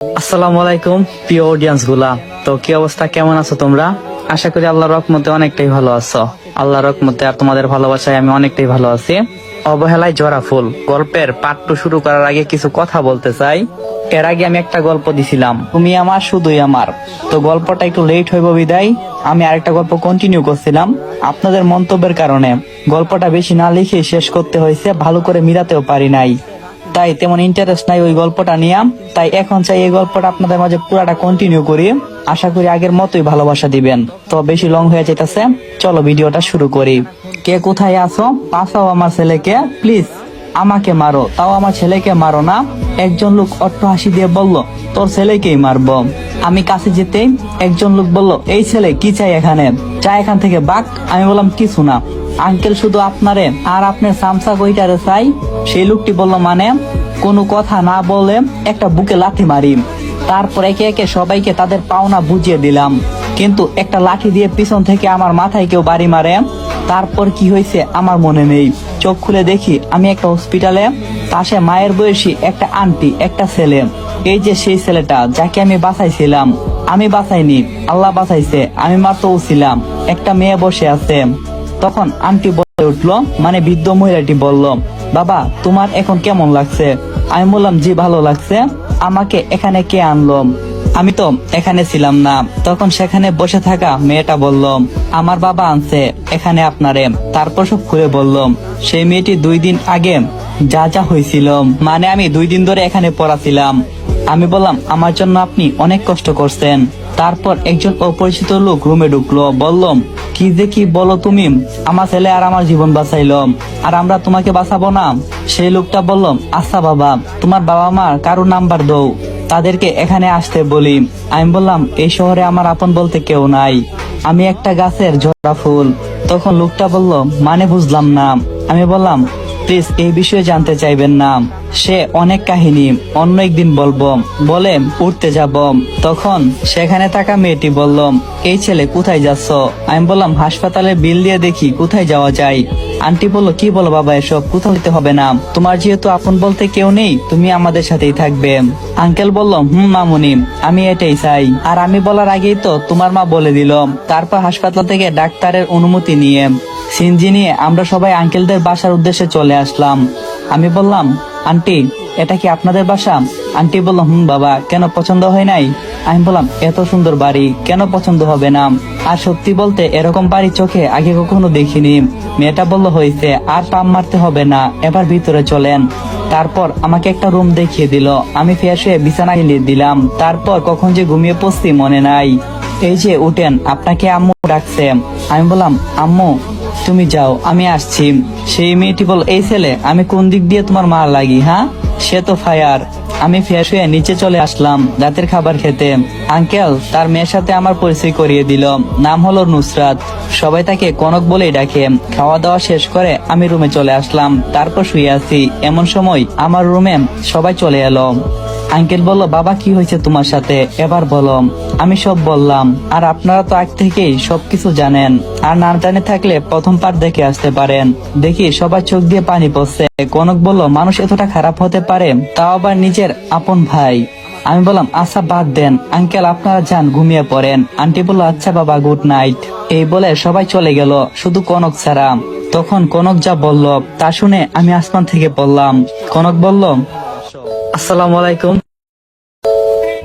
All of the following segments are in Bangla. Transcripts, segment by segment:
আসসালামু আলাইকুম, প্রিয় অডিয়েন্সগুলা। তো কি অবস্থা? কেমন আছো তোমরা? আশা করি আল্লাহর রহমতে অনেকটাই ভালো আছো। আল্লাহর রহমতে আর তোমাদের ভালোবাসায় আমি অনেকটাই ভালো আছি। অবহেলায় জরা ফুল। গল্পের টু শুরু করার আগে কিছু কথা বলতে চাই। এর আগে আমি একটা গল্প দিছিলাম। তুমি আমার, শুধুই আমার। তো গল্পটা একটু লেট হইব বিদায়। আমি আরেকটা গল্প কন্টিনিউ করছিলাম। আপনাদের মন্তব্যের কারণে। গল্পটা বেশি না লিখে শেষ করতে হয়েছে। ভালো করে মিলাতেও পারি নাই। তাই তেমন ইন্টারেস্ট নাই ওই গল্পটা নিয়ে। তাই এখন চাই এই গল্পটা আপনাদের মাঝে পুরাটা কন্টিনিউ করি। আশা করি আগের মতোই ভালোবাসা দিবেন। তো বেশি লং হয়ে যেতেছে চলো ভিডিওটা শুরু করি। কে কোথায় আছো? পাশাও আমার ছেলেকে? প্লিজ আমাকে মারো। তাও আমার ছেলেকে মারো না। একজন লোক অট্ট হাসি দিয়ে বলল, তোর ছেলেকেই মারবো। আমি কাছে যেতেই একজন লোক বলল, এই ছেলে কি চাই এখানে? চাই এখান থেকে বাক। আমি বললাম, কিছু না। আঙ্কেল শুধু আপনারে, আর আপনার সামসা কইটারে চাই। সেই লোকটি বলল মানে কোনো কথা না বলে একটা বুকে লাথি মারি। তারপর একে একে সবাইকে তাদের পাওনা বুঝিয়ে দিলাম। কিন্তু একটা লাঠি দিয়ে পিছন থেকে আমার মাথায় কেউ বাড়ি মারে। তারপর কি হয়েছে আমার মনে নেই। চোখ খুলে দেখি, আমি একটা হসপিটালে, পাশে মায়ের বয়সী একটা আন্টি, একটা ছেলে। এই যে সেই ছেলেটা, যাকে আমি বাঁচাইছিলাম। আমি বাঁচাইনি, আল্লাহ বাঁচাইছে, আমি মাত্র ছিলাম। একটা মেয়ে বসে আছে। তখন আন্টি বলে উঠল মানে বৃদ্ধ মহিলাটি বলল, বাবা, তোমার এখন কেমন লাগছে আমি বললাম, জি, ভালো লাগছে। আমাকে এখানে কে আনলো আমি তো এখানে ছিলাম না। তখন সেখানে বসে থাকা মেয়েটা বললাম আমার বাবা আনছে, এখানে আপনারে। তারপর সব খুলে বললাম সেই মেয়েটি দুই দিন আগে যা যা হয়েছিল মানে আমি দুই দিন ধরে এখানে পড়াছিলাম। আমি বললাম, আমার জন্য আপনি অনেক কষ্ট করছেন। তারপর একজন অপরিচিত লোক রুমে ঢুকলো বললাম কি যে কি বলো তুমি? আমার ছেলে আর আমার জীবন বাঁচাইলো আর আমরা তোমাকে বাঁচাবো না? সেই লোকটা বললাম আচ্ছা বাবা, তোমার বাবা মার কারও নাম্বার দাও। তাদেরকে এখানে আসতে বলি। আমি বললাম, এই শহরে আমার আপন বলতে কেউ নাই। আমি একটা গাছের ঝরা ফুল। তখন লোকটা বলল মানে বুঝলাম না। আমি বললাম, প্লিজ এই বিষয়ে জানতে চাইবেন না। সে অনেক কাহিনী, অন্য একদিন বলব বলে উঠতে যাব তখন সেখানে থাকা মেয়েটি বলল এই ছেলে কোথায় যাচ্ছ? আমি বললাম, হাসপাতালে বিল দিয়ে দেখি কোথায় যাওয়া যায়। আন্টি বলল, কি বলো বাবা, এসব কোথাও যেতে হবে না। তোমার যেহেতু আপন বলতে কেউ নেই, তুমি আমাদের সাথেই থাকবে। আঙ্কেল বলল, হুম মামুনি, আমি এটাই চাই। আর আমি বলার আগেই তো তোমার মা বলে দিল তারপর হাসপাতাল থেকে ডাক্তারের অনুমতি নিয়ে সিনজি নিয়ে আমরা সবাই আঙ্কেলদের বাসার উদ্দেশ্যে চলে আসলাম। আমি বললাম আন্টি, এটা কি আপনাদের বাসা? আন্টি বলল, হুম, বাবা, কেন পছন্দ হয় নাই? আমি বললাম, এত সুন্দর বাড়ি, কেন পছন্দ হবে না? আর সত্যি বলতে, এরকম বাড়ি চোখে আগে কখনো দেখিনি। মেয়েটা বলল, হয়েছে, আর পাম মারতে হবে না, এবার ভিতরে চলেন। তারপর আমাকে একটা রুম দেখিয়ে দিল। আমি হয়ে বিছানা গিলিয়ে দিলাম। তারপর কখন যে ঘুমিয়ে পড়ছি মনে নাই। এই যে, উঠেন, আপনাকে আম্মু ডাকছে। আমি বললাম, আম্মু তুমি যাও, আমি আসছি। সেই মেয়েটি বল, এই ছেলে, আমি কোন দিক দিয়ে তোমার মা লাগি হ্যাঁ? সে তো ফায়ার। আমি ফ্রেশ হয়ে নিচে চলে আসলাম রাতের খাবার খেতে। আঙ্কেল, তার মেয়ের সাথে আমার পরিচয় করিয়ে দিল। নাম হলো নুসরাত। সবাই তাকে কনক বলেই ডাকে। খাওয়া দাওয়া শেষ করে আমি রুমে চলে আসলাম। তারপর শুয়ে আছি। এমন সময় আমার রুমে সবাই চলে এলো। আঙ্কেল বলল, বাবা, কি হয়েছে তোমার সাথে? এবার বলো আমি সব বললাম। আর আপনারা তো আগ থেকেই সবকিছু জানেন। আর না জানে থাকলে প্রথম পার দেখে আসতে পারেন। দেখি, সবার চোখ দিয়ে পানি পড়ছে। কনক বলল, মানুষ এতটা খারাপ হতে পারে, তাও আবার নিজের আপন ভাই। আমি বললাম আচ্ছা বাদ দেন। আঙ্কেল, আপনারা যান, ঘুমিয়ে পড়েন। আন্টি বলল আচ্ছা বাবা, গুড নাইট। এই বলে সবাই চলে গেল, শুধু কনক ছাড়া। তখন কনক যা বলল, তা শুনে আমি আসমান থেকে বললাম কনক বলল আসসালামু আলাইকুম।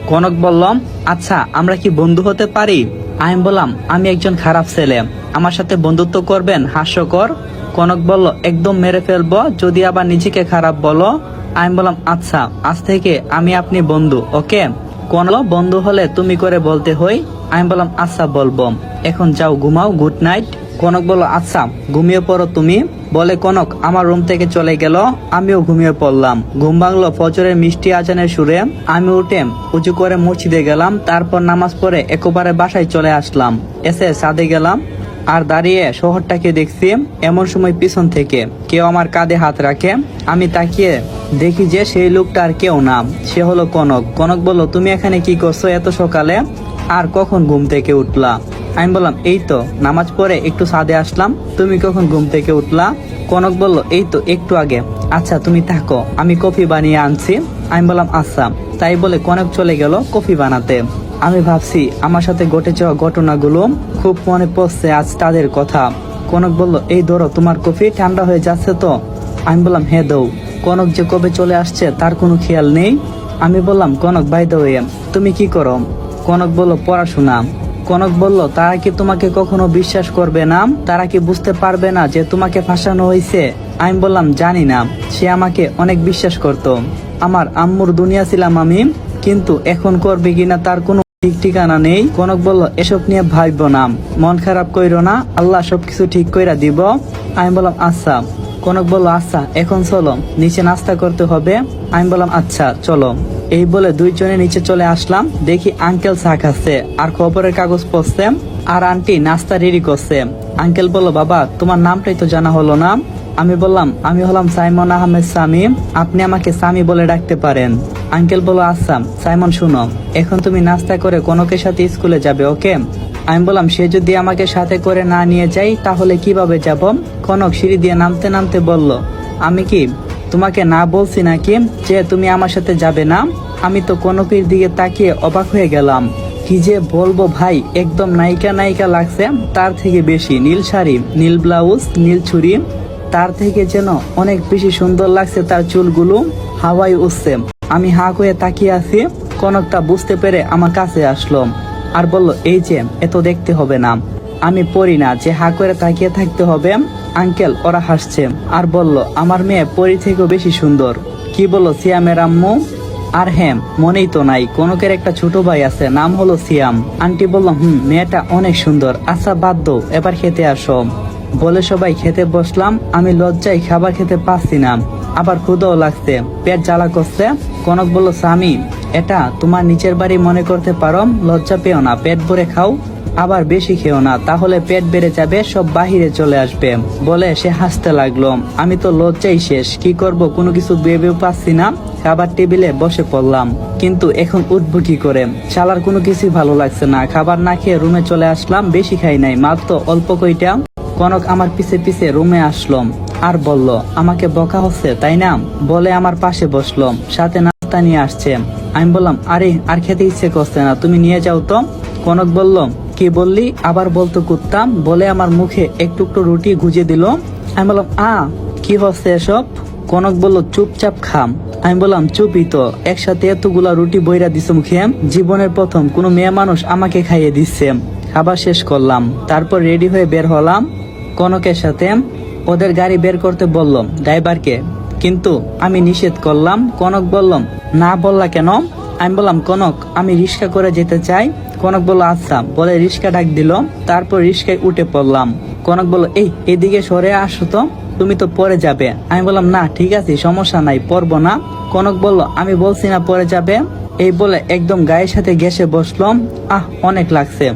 কনক বললাম আচ্ছা আমরা কি বন্ধু হতে পারি? আমি বললাম, আমি একজন খারাপ ছেলে। আমার সাথে বন্ধুত্ব করবেন? হাস্যকর? কনক বলল, একদম মেরে ফেলব, যদি আবার নিজেকে খারাপ বলো। আমি বললাম আচ্ছা আজ থেকে আমি আপনি বন্ধু, ওকে? কোন বন্ধু হলে তুমি করে বলতে হই? আমি বললাম আচ্ছা বলব। এখন যাও, ঘুমাও, গুড নাইট। কনক বলল আচ্ছা ঘুমিয়ে পড়ো তুমি। বলে কনক, আমার রুম থেকে চলে গেল, আমিও ঘুমিয়ে পড়লাম। ঘুম ভাঙলো, ফজরের মিষ্টি আচানের সুরে আমি উঠে উঁচু করে মসজিদে গেলাম, তারপর নামাজ পড়ে একেবারে বাসায় চলে আসলাম। এসে সাদে গেলাম আর দাঁড়িয়ে শহরটাকে দেখছি এমন সময় পিছন থেকে। কেউ আমার কাঁধে হাত রাখে, আমি তাকিয়ে দেখি যে সেই লোকটা আর কেউ না, সে হলো কনক। কনক বলল, তুমি এখানে কি করছ এত সকালে? আর কখন ঘুম থেকে উঠলা? আমি বললাম, এই তো, নামাজ পড়ে একটু সাদে আসলাম। তুমি কখন ঘুম থেকে উঠলা? কনক বলল, এই তো, একটু আগে। আচ্ছা তুমি থাকো, আমি কফি বানিয়ে আনছি। আমি বললাম আচ্ছা। তাই বলে কনক চলে গেল কফি বানাতে। আমি ভাবছি, আমার সাথে ঘটে যাওয়া ঘটনাগুলো খুব মনে পড়ছে আজ তাদের কথা। কনক বলল, এই ধরো, তোমার কফি ঠান্ডা হয়ে যাচ্ছে তো? আমি বললাম হে দৌ কনক যে কবে চলে আসছে তার কোনো খেয়াল নেই। আমি বললাম, কনক বাই দৌ তুমি কি করো? কনক বলল, পড়াশোনা। কনক বলল, তারা কি তোমাকে কখনো বিশ্বাস করবে না তারা কি বুঝতে পারবে না যে তোমাকে ফাঁসানো হয়েছে? আমি বললাম, জানি না। সে আমাকে অনেক বিশ্বাস করত। আমার আম্মুর দুনিয়া ছিলাম আমি, কিন্তু এখন করবে কিনা তার কোনো ঠিক ঠিকানা নেই। কনক বলল, এসব নিয়ে ভাববো না। মন খারাপ কইরো না। আল্লাহ সবকিছু ঠিক কইরা দিব। আমি বললাম আচ্ছা। কনক বলল আচ্ছা এখন চলো। নিচে নাস্তা করতে হবে। আমি বললাম আচ্ছা চলো। এই বলে দুইজনে নিচে চলে আসলাম। দেখি আঙ্কেল চা খাচ্ছে আর খবরের কাগজ পড়ছে, আর আন্টি নাস্তা রেডি করছে। আঙ্কেল বলল, বাবা, তোমার নামটাই তো জানা হলো না। আমি বললাম, আমি হলাম সাইমন আহমেদ সামি আপনি আমাকে সামি বলে ডাকতে পারেন। আঙ্কেল বলল আসাম সাইমন, শুনো, এখন তুমি নাস্তা করে কনকের সাথে স্কুলে যাবে, ওকে? আমি বললাম, সে যদি আমাকে সাথে করে না নিয়ে যাই তাহলে কীভাবে যাব? কনক সিঁড়ি দিয়ে নামতে নামতে বলল, আমি কি তোমাকে না বলছি নাকি যে তুমি আমার সাথে যাবে না? আমি তো কনকের দিকে তাকিয়ে অবাক হয়ে গেলাম। কি যে বলব ভাই, একদম নায়িকা নায়িকা লাগছে, তার থেকে বেশি নীল শাড়ি, নীল ব্লাউজ, নীল ছুরি তার থেকে যেন অনেক বেশি সুন্দর লাগছে তার চুলগুলো হাওয়াই উঠছে। আমি হা হয়ে তাকিয়ে আছি, কনকটা বুঝতে পেরে আমার কাছে আসলো, আর বলল, এই যে এত দেখতে হবে না। আমি পড়ি না যে হা করে তাকিয়ে থাকতে হবে। আঙ্কেল, ওরা হাসছে। আর বলল, আমার মেয়ে পরি থেকেও বেশি সুন্দর। কি বলল সিয়ামের আম্মু? আর হ্যাঁ মনেই তো নাই। কনকের একটা ছোট ভাই আছে, নাম হলো সিয়াম। আন্টি বলল, হুম, মেয়েটা অনেক সুন্দর। আচ্ছা বাদ দো এবার খেতে আসো। বলে সবাই খেতে বসলাম। আমি লজ্জায় খাবার খেতে পারছি না। আবার ক্ষুদাও লাগছে, পেট জ্বালা করছে। কনক বলল, স্বামী, এটা তোমার নিচের বাড়ি মনে করতে পারো। লজ্জা পেও না, পেট ভরে খাও। আবার বেশি খেও না, তাহলে পেট বেড়ে যাবে, সব বাহিরে চলে আসবে, বলে সে হাসতে লাগল। আমি তো লজ্জাই শেষ, কি করব, কোনো কিছু ভেবেও পাচ্ছি না। খাবার টেবিলে বসে পড়লাম, কিন্তু এখন উঠবো কি করে। শালার কোনো কিছুই ভালো লাগছে না, খাবার না খেয়ে রুমে চলে আসলাম, বেশি খাই নাই, মাত্র অল্প কইটা কনক আমার পিছে পিছে রুমে আসলাম আর বলল, আমাকে বকা হচ্ছে, তাই না? বলে আমার পাশে বসল, সাথে নাস্তা নিয়ে আসছে। আমি বললাম, আরে, আর খেতে ইচ্ছে করছে না, তুমি নিয়ে যাও তো। কনক বলল কি বললি? আবার বলতো কুত্তাম, বলে আমার মুখে একটু একটু রুটি গুজে দিল। আমি বললাম, আ, কি হচ্ছে এসব? কনক বলল, চুপচাপ খাম। আমি বললাম, চুপই তো, একসাথে এতগুলা রুটি বইরা দিছে মুখে জীবনের প্রথম কোনো মেয়ে মানুষ আমাকে খাইয়ে দিচ্ছে। খাবার শেষ করলাম, তারপর রেডি হয়ে বের হলাম কনকের সাথে। ওদের গাড়ি বের করতে বললাম ড্রাইভারকে। কিন্তু আমি নিষেধ করলাম, কনক বললাম না বললা কেন? আমি বললাম, কনক, আমি রিক্সা করে যেতে চাই কনক বলল আচ্ছা। বলে রিক্সা ডাক দিল। তারপর রিক্সায় উঠে পড়লাম। কনক বলল, এই, এদিকে সরে আসো তো। তুমি তো পরে যাবে। আমি বললাম, না, ঠিক আছে, সমস্যা নাই, পরবো না। কনক বলল, আমি বলছি না পরে যাবে। এই বলে একদম গায়ের সাথে গেসে বসলাম আহ, অনেক লাগছে।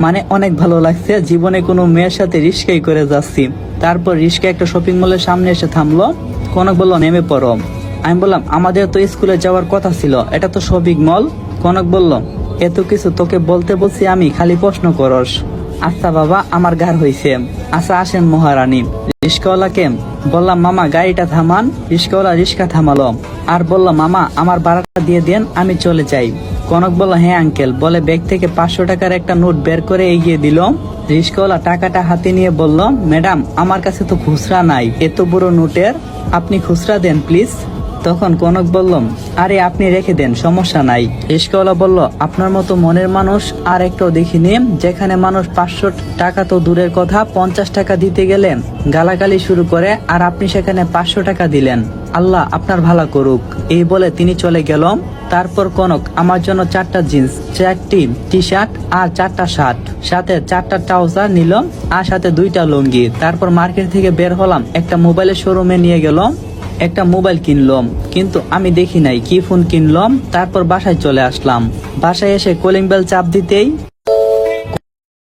মানে অনেক ভালো লাগছে, জীবনে কোনো মেয়ের সাথে রিস্কাই করে যাচ্ছি। তারপর রিস্কা একটা শপিং মলের সামনে এসে থামলো। কনক বলল, নেমে পড়ো। আমি বললাম, আমাদের তো স্কুলে যাওয়ার কথা ছিল, এটা তো শপিং মল কনক বলল এত কিছু তোকে বলতে বলছি আমি, খালি প্রশ্ন করস। আচ্ছা বাবা, আমার গার হইছে। আচ্ছা আসেন মহারানী। রিস্কাওয়ালাকে বললাম, মামা, গাড়িটা থামান। রিস্কাওয়ালা রিস্কা থামালো। আর বলল, মামা, আমার ভাড়াটা দিয়ে দেন, আমি চলে যাই। কনক বলল হ্যাঁ আঙ্কেল বলে ব্যাগ থেকে পাঁচশো টাকার একটা নোট বের করে এগিয়ে দিল। রিস্কাওয়ালা টাকাটা হাতে নিয়ে বলল, ম্যাডাম, আমার কাছে তো খুচরা নাই, এত বড় নোটের। আপনি খুচরা দেন, প্লিজ। তখন কনক বললাম আরে, আপনি রেখে দেন, সমস্যা নাই। রিস্কাওয়ালা বলল, আপনার মতো মনের মানুষ আর একটাও দেখিনি, যেখানে মানুষ পাঁচশো টাকা তো দূরের কথা, পঞ্চাশ টাকা দিতে গেলে গালাগালি শুরু করে আর আপনি সেখানে পাঁচশো টাকা দিলেন। আল্লাহ আপনার ভালো করুক। এই বলে তিনি চলে গেল। তারপর কনক, আমার জন্য চারটা জিন্স, চারটি টি শার্ট আর চারটা শার্ট। সাথে চারটা ট্রাউজার নিলাম আর সাথে দুইটা লুঙ্গি। তারপর মার্কেট থেকে বের হলাম, একটা মোবাইলের শোরুমে নিয়ে গেল। একটা মোবাইল কিনলাম, কিন্তু আমি দেখি নাই কি ফোন কিনলাম, তারপর বাসায় চলে আসলাম। বাসায় এসে কলিং বেল চাপ দিতেই